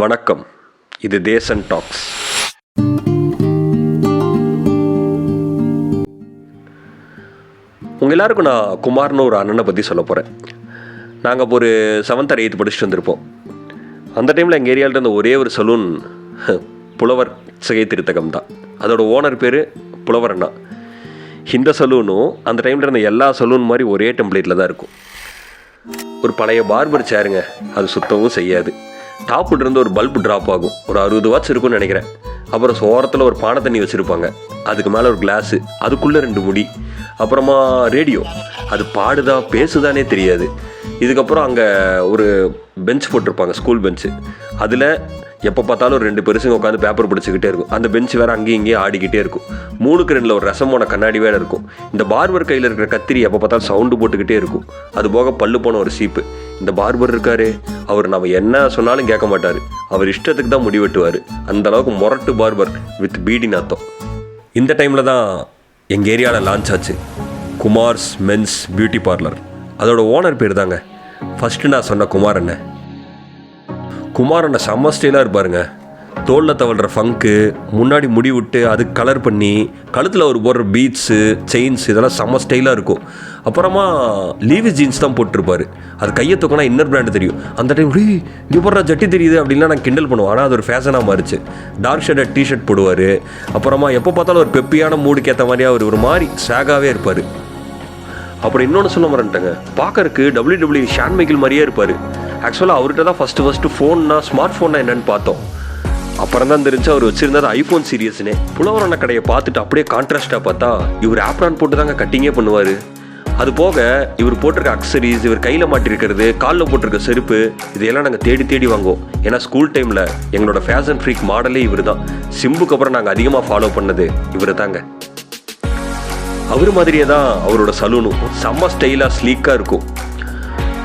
வணக்கம். இது தேசன் டாக்ஸ். உங்கள் எல்லாருக்கும் நான் குமார்னு ஒரு அண்ணனை பற்றி சொல்ல போகிறேன் நாங்கள் ஒரு செவன்த் ஆர் எயித்து படிச்சுட்டு வந்திருப்போம். அந்த டைமில் எங்கள் ஏரியாவில் இருந்த ஒரே ஒரு சலூன் புலவர் சிகை திருத்தகம் தான். அதோட ஓனர் பேர் புலவர் அண்ணா. இந்த சலூனும் அந்த டைமில் இருந்த எல்லா சலூன் மாதிரி ஒரே டெம்ப்ளேட்டில் தான் இருக்கும். ஒரு பழைய பார்பர் சேருங்க அது சுத்தவும் செய்யாது. டாப்ல இருந்து ஒரு பல்பு ட்ராப் ஆகும். ஒரு அறுபது வாட்ஸ் இருக்கும்னு நினைக்கிறேன். அப்புறம் சோரத்தில் ஒரு பானை தண்ணி வச்சுருப்பாங்க. அதுக்கு மேலே ஒரு கிளாஸு அதுக்குள்ளே ரெண்டு முடி அப்புறமா ரேடியோ அது பாடுதா பேசுதானே தெரியாது. இதுக்கப்புறம் அங்கே ஒரு பெஞ்ச் போட்டிருப்பாங்க ஸ்கூல் பெஞ்சு அதில் எப்போ பார்த்தாலும் ரெண்டு பெருசுங்க உட்காந்து பேப்பர் பிடிச்சிக்கிட்டே இருக்கும். அந்த பெஞ்ச் வேறு அங்கேயும் இங்கேயும் ஆடிக்கிட்டே இருக்கும். மூணுக்கு ரெண்டில் ஒரு ரசமோன கண்ணாடி வேறு இருக்கும். இந்த பார்பர் கையில் இருக்கிற கத்திரி எப்போ பார்த்தாலும் சவுண்டு போட்டுக்கிட்டே இருக்கும். அது போக பல்லு போன ஒரு சீப்பு இந்த பார்பர் இருக்காரு அவர் நம்ம என்ன சொன்னாலும் கேட்க மாட்டார். அவர் இஷ்டத்துக்கு தான் முடி வெட்டுவார். அந்த அளவுக்கு மொரட்டு பார்பர் வித் பீடி நாத்தம். இந்த டைமில் தான் எங்கள் ஏரியாவில் லான்ச் ஆச்சு. குமார்ஸ் மென்ஸ் பியூட்டி பார்லர் அதோட ஓனர் பேர் தாங்க. ஃபஸ்ட்டு நான் சொன்ன குமார் அண்ணன். குமார் அண்ணன் செம்ம ஸ்டைலாக இருப்பாருங்க. தோளில் தவழ்கிற ஃபங்க்கு முன்னாடி முடி விட்டு அதுக்கு கலர் பண்ணி கழுத்தில் அவர் போடுற பீட்ஸு செயின்ஸ் இதெல்லாம் செம்ம ஸ்டைலாக இருக்கும். அப்புறமா லீவி ஜீன்ஸ் தான் போட்டிருப்பார். அது கையை தூக்கினா இன்னர் பிராண்டு தெரியும். அந்த டைம் இங்கே போடுற ஜட்டி தெரியுது அப்படின்லாம் நான் கிண்டல் பண்ணுவேன். ஆனால் அது ஒரு ஃபேஷனாக மாறிச்சு. டார்க் ஷர்ட் டிஷர்ட் போடுவார். அப்புறமா எப்போ பார்த்தாலும் ஒரு பெப்பியான மூடுக்கு ஏற்ற மாதிரியே அவர் ஒரு மாதிரி ஸ்வாகாகவே இருப்பார். அப்புறம் இன்னொன்று சொல்ல மறந்துட்டேங்க. பார்க்கறக்கு டபிள்யூ டபிள்யூ ஷான் மைக்கிள் மாதிரியே இருப்பார். ஆக்சுவலாக அவர்கிட்ட தான் ஃபஸ்ட்டு ஃபஸ்ட்டு ஃபோன்னா ஸ்மார்ட் ஃபோன்னா என்னென்னு பார்த்தோம். அப்புறம் தான் தெரிஞ்சு அவர் வச்சிருந்தது ஐஃபோன் சீரியஸ்னே புலவரான கடையை பார்த்துட்டு அப்படியே கான்ட்ராஸ்டாக பார்த்தா இவர் ஆப்ரான் போட்டு தாங்க கட்டிங்கே பண்ணுவார். அது போக இவர் போட்டிருக்க அக்சரிஸ் இவர் கையில் மாட்டிருக்கிறது காலில் போட்டிருக்க செருப்பு இதையெல்லாம் நாங்கள் தேடி தேடி வாங்குவோம். ஏன்னா ஸ்கூல் டைமில் எங்களோட ஃபேஷன் ஃப்ரீக் மாடலே இவர் தான் சிம்புக்கு அப்புறம் நாங்கள் அதிகமாக ஃபாலோ பண்ணது இவர் தாங்க அவர் மாதிரியே தான் அவரோட சலூனும் செம்ம ஸ்டைலாக ஸ்லீக்காக இருக்கும்.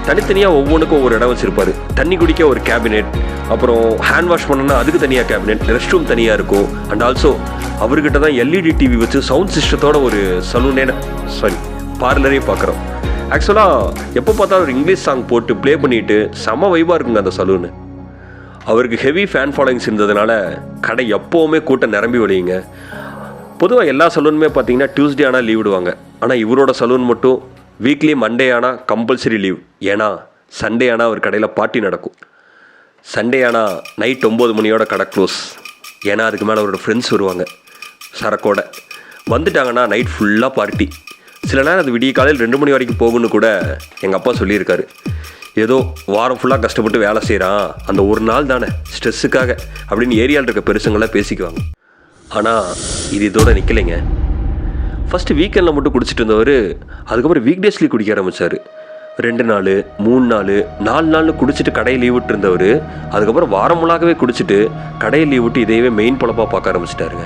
தனித்தனியாக ஒவ்வொன்றுக்கும் ஒவ்வொரு இடம் வச்சுருப்பார். தண்ணி குடிக்க ஒரு கேபினெட் அப்புறம் ஹேண்ட் வாஷ் பண்ணனா அதுக்கு தனியாக கேபினெட் ரெஸ்ட் ரூம் தனியாக இருக்கும். அண்ட் ஆல்சோ அவர்கிட்ட தான் எல்இடி டிவி வச்சு சவுண்ட் சிஸ்டத்தோட ஒரு சலூனே சாரி பார்லரே பார்க்குறோம். ஆக்சுவலாக எப்போ பார்த்தாலும் ஒரு இங்கிலீஷ் சாங் போட்டு ப்ளே பண்ணிட்டு செம வைபாக இருக்குங்க அந்த சலூனு அவருக்கு ஹெவி ஃபேன் ஃபாலோயிங்ஸ் இருந்ததுனால கடை எப்போவுமே கூட்டம் நிரம்பி வழியுங்க பொதுவாக எல்லா சலூனுமே பார்த்தீங்கன்னா டியூஸ்டே ஆனால் லீவ் விடுவாங்க. ஆனால் இவரோட சலூன் மட்டும் வீக்லி மண்டே ஆனால் கம்பல்சரி லீவ் ஏன்னா சண்டே ஆனால் அவர் கடையில் பார்ட்டி நடக்கும். சண்டே ஆனால் நைட் ஒம்பது மணியோட கடை க்ளோஸ் ஏன்னா அதுக்கு மேலே அவரோட ஃப்ரெண்ட்ஸ் வருவாங்க. சரக்கோட. வந்துட்டாங்கன்னா நைட் ஃபுல்லாக பார்ட்டி சில நேரம் அது விடிய காலையில் ரெண்டு மணி வரைக்கும் போகும்னு கூட எங்கள் அப்பா சொல்லியிருக்காரு. ஏதோ வாரம் ஃபுல்லாக கஷ்டப்பட்டு வேலை செய்கிறான் அந்த ஒரு நாள் தானே ஸ்ட்ரெஸ்ஸுக்காக அப்படின்னு ஏரியாவில் இருக்க பெருசுங்களாம் பேசிக்குவாங்க. ஆனால் இது இதோட நிற்கலைங்க ஃபஸ்ட்டு வீக்கெண்டில் மட்டும் குடிச்சிட்டு இருந்தவர் அதுக்கப்புறம் வீக் டேஸ்லேயும் குடிக்க ஆரம்பித்தார் ரெண்டு நாள் மூணு நாள் நாலு நாள் குடிச்சிட்டு கடையை லீவ் விட்டு இருந்தவர் அதுக்கப்புறம் வாரம் முழாகவே குடிச்சிட்டு கடையை லீவ் விட்டு இதையவே மெயின் பொழப்பாக பார்க்க ஆரம்பிச்சிட்டாருங்க.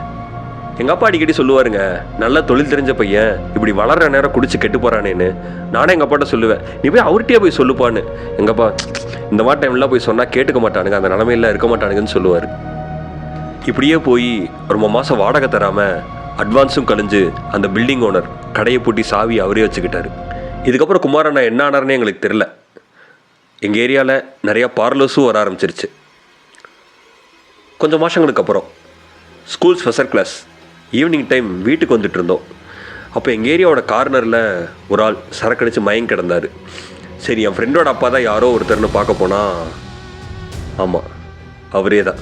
எங்கள் அப்பா அடிக்கடி சொல்லுவாருங்க நல்ல தொழில் தெரிஞ்ச பையன் இப்படி வளர்ற நேரம் குடிச்சு கெட்டு போகிறானேன்னு நானே எங்கள் அப்பாட்ட சொல்லுவேன் நீ போய் அவர்கிட்டயே போய் சொல்லுப்பான்னு. எங்கள் அப்பா இந்த மாதிரி டைம்லாம் போய் சொன்னால் கேட்டுக்க மாட்டானுங்க அந்த நிலமையில இருக்க மாட்டானுங்கன்னு சொல்லுவார். இப்படியே போய் ரொம்ப மாதம் வாடகை தராமல் அட்வான்ஸும் கழிஞ்சு அந்த பில்டிங் ஓனர் கடையை பூட்டி சாவி அவரே வச்சுக்கிட்டாரு. இதுக்கப்புறம் குமாரண்ணா என்ன ஆனார்னு எங்களுக்கு தெரில எங்கள் ஏரியாவில் நிறையா பார்லர்ஸும் வர ஆரம்பிச்சிருச்சு. கொஞ்சம் மாதங்களுக்கு அப்புறம் school special class evening time வீட்டுக்கு வந்துட்டு இருந்தோம். அப்போ எங்கள் ஏரியாவோட கார்னரில் ஒரு ஆள் சரக்கடிச்சு மயங்க கிடந்தார். சரி என் ஃப்ரெண்டோட அப்பா தான் யாரோ ஒருத்தர்னு பார்க்க போனால் ஆமாம் அவரே தான்.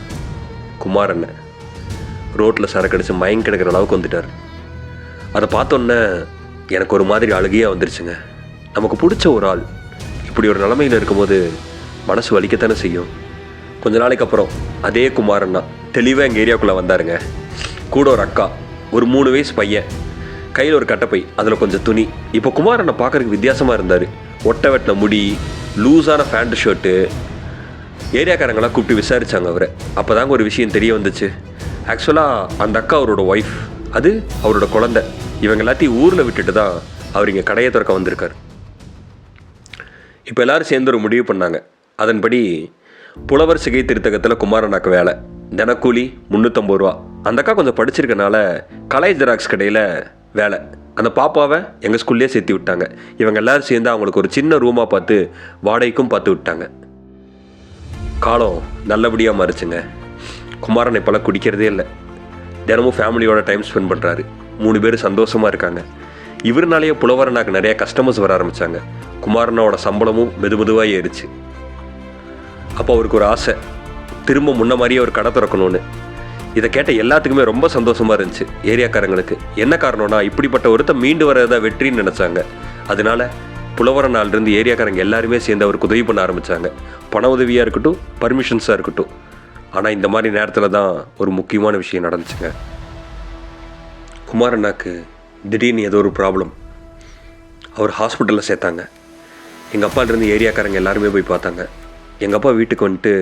குமார் அண்ணன். ரோட்டில் சரக்கடிச்சு மயங் கிடக்கிற அளவுக்கு வந்துட்டார். அதை பார்த்தோன்னே எனக்கு ஒரு மாதிரி அழுகையாக வந்துருச்சுங்க. நமக்கு பிடிச்ச ஒரு ஆள். இப்படி ஒரு நிலமையில் இருக்கும்போது மனசு வலிக்கத்தானே செய்யும். கொஞ்ச நாளைக்கு அப்புறம் அதே குமார் அண்ணா தெளிவாக எங்கள் ஏரியாவுக்குள்ளே வந்தாருங்க. கூட ஒரு அக்கா ஒரு மூணு வயசு பையன். கையில் ஒரு கட்டப்பை அதில் கொஞ்சம் துணி. இப்போ குமார் என்னை பார்க்குறதுக்கு வித்தியாசமாக இருந்தார். ஒட்டை வெட்டின முடி லூஸான ஃபேண்ட் ஷர்ட்டு. ஏரியாக்காரங்களாம் கூப்பிட்டு விசாரித்தாங்க அவரை. அப்போ தாங்க ஒரு விஷயம் தெரிய வந்துச்சு. ஆக்சுவலாக அந்த அக்கா அவரோட ஒய்ஃப் அது அவரோட குழந்தை. இவங்க எல்லாத்தையும் ஊரில் விட்டுட்டு தான் அவர் இங்கே கடையை திறக்க வந்திருக்கார். இப்போ எல்லாரும் சேர்ந்து ஒரு முடிவு பண்ணாங்க. அதன்படி புலவர் சிகை திருத்தகத்தில் குமாரனாக்கு வேலை. தினக்கூலி முந்நூற்றம்பது ரூபா. அந்த அக்கா கொஞ்சம் படிச்சிருக்கனால கலை ஜெராக்ஸ் கடையில் வேலை. அந்த பாப்பாவை எங்கள் ஸ்கூல்லேயே சேர்த்து விட்டாங்க. இவங்க எல்லாரும் சேர்ந்து அவங்களுக்கு ஒரு சின்ன ரூமாக பார்த்து வாடகைக்கும் பார்த்து விட்டாங்க. காலம் நல்லபடியாக மாறுச்சுங்க. குமாரன் இப்போல்லாம் குடிக்கிறதே இல்லை. தினமும் ஃபேமிலியோட டைம் ஸ்பெண்ட் பண்ணுறாரு மூணு பேர் சந்தோஷமாக இருக்காங்க. இவருனாலேயே புலவரனாக்கு நிறைய கஸ்டமர்ஸ் வர ஆரம்பித்தாங்க குமாரனோட சம்பளமும் மெது மெதுவாக ஏறிச்சு. அப்போ அவருக்கு ஒரு ஆசை. திரும்ப முன்ன மாதிரியே ஒரு கடை திறக்கணும்னு. இதை கேட்ட எல்லாத்துக்குமே ரொம்ப சந்தோஷமாக இருந்துச்சு ஏரியாக்காரங்களுக்கு. என்ன காரணம்னா இப்படிப்பட்ட ஒருத்த மீண்டு வரதா வெற்றின்னு நினச்சாங்க. அதனால புலவர நாள்லேருந்து ஏரியாக்காரங்க எல்லாருமே சேர்ந்து அவருக்கு உதவி பண்ண ஆரம்பித்தாங்க பண உதவியாக இருக்கட்டும் பர்மிஷன்ஸாக இருக்கட்டும். ஆனால் இந்த மாதிரி நேரத்தில் தான் ஒரு முக்கியமான விஷயம் நடந்துச்சுங்க. குமாரண்ணாக்கு திடீர்னு ஏதோ ஒரு ப்ராப்ளம் அவர் ஹாஸ்பிட்டலில் சேர்த்தாங்க. எங்கள் அப்பாலேருந்து ஏரியாக்காரங்க எல்லாருமே போய் பார்த்தாங்க. எங்கள் அப்பா வீட்டுக்கு வந்துட்டு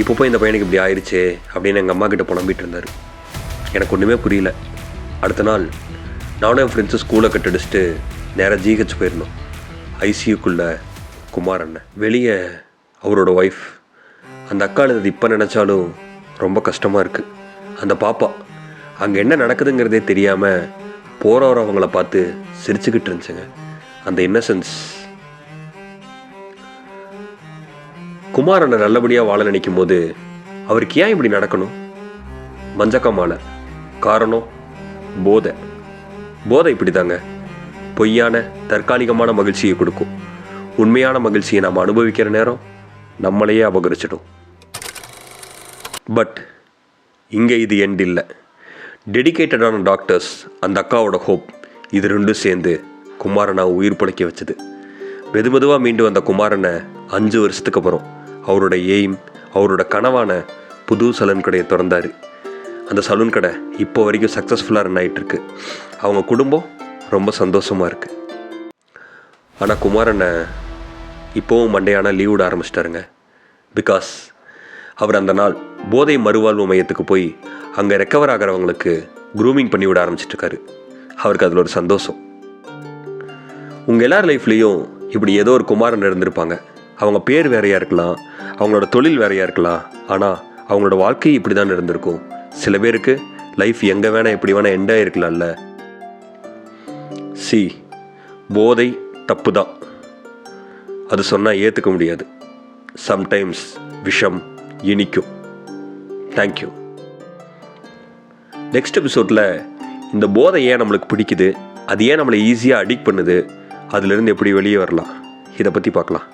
இப்போ போய் இந்த பையனுக்கு இப்படி ஆயிடுச்சு அப்படின்னு எங்கள் அம்மா கிட்ட புலம்பிட்டு இருந்தார். எனக்கு ஒன்றுமே புரியல. அடுத்த நாள் நானும் என் ஃப்ரெண்ட்ஸு ஸ்கூலை கட்டடிச்சுட்டு நேராக ஜிஹெச் போயிருந்தோம். ஐசியூக்குள்ளே குமார் அண்ணன். வெளியே அவரோட ஒய்ஃப் அந்த அக்கா இது இப்போ நினச்சாலும் ரொம்ப கஷ்டமாக இருக்குது அந்த பாப்பா அங்கே என்ன நடக்குதுங்கிறதே தெரியாமல் போகிறவங்கள பார்த்து சிரிச்சுக்கிட்டு இருந்துச்சுங்க. அந்த இன்னசென்ஸ் குமாரனை நல்லபடியாக வாழ நினைக்கும் போது அவருக்கு ஏன் இப்படி நடக்கணும்? மஞ்சக்கா மாலை காரணம் போதை. போதை இப்படி தாங்க பொய்யான தற்காலிகமான மகிழ்ச்சியை கொடுக்கும். உண்மையான மகிழ்ச்சியை நாம் அனுபவிக்கிற நேரம் நம்மளையே அபகரிச்சிடும். பட் இங்கே இது எண்ட் இல்லை. டெடிகேட்டடான டாக்டர்ஸ் அந்த அக்காவோட ஹோப் இது ரெண்டும் சேர்ந்து குமாரனை உயிர் பிழைக்க வச்சது. மெது மெதுவாக மீண்டு வந்த குமாரனை அஞ்சு வருஷத்துக்கு அப்புறம் அவரோட எய்ம் அவரோட கனவான புது சலூன் கடையை திறந்தாரு. அந்த சலூன் கடை இப்போ வரைக்கும் சக்ஸஸ்ஃபுல்லாக ரன் ஆகிட்டுருக்கு அவங்க குடும்பம் ரொம்ப சந்தோஷமாக இருக்குது ஆனால் குமாரனை இப்போவும் மண்டையான லீவ் விட ஆரம்பிச்சிட்டாருங்க. பிகாஸ் அவர் அந்த நாள் போதை மறுவாழ்வு மையத்துக்கு போய் அங்கே ரெக்கவர் ஆகிறவங்களுக்கு க்ரூமிங் பண்ணி விட ஆரம்பிச்சிட்ருக்காரு அவருக்கு அதில் ஒரு சந்தோஷம். உங்கள் எல்லார் லைஃப்லேயும் இப்படி ஏதோ ஒரு குமாரன் இருந்திருப்பாங்க. அவங்க பேர் வேறையாக இருக்கலாம் அவங்களோட தொழில் வேறையாக இருக்கலாம் ஆனால் அவங்களோட வாழ்க்கை இப்படி தான் இருந்திருக்கும் சில பேருக்கு லைஃப் எங்கே வேணால் எப்படி வேணால் எண்டாக இருக்கலாம்ல சி போதை தப்பு தான் அது சொன்னால் ஏற்றுக்க முடியாது. சம்டைம்ஸ் விஷம் இனிக்கும். தேங்க்யூ நெக்ஸ்ட் எபிசோடில் இந்த போதை ஏன் நம்மளுக்கு பிடிக்குது? அது ஏன் நம்மளை ஈஸியாக அடிக்ட் பண்ணுது? அதுலேருந்து எப்படி வெளியே வரலாம்? இதை பற்றி பார்க்கலாம்.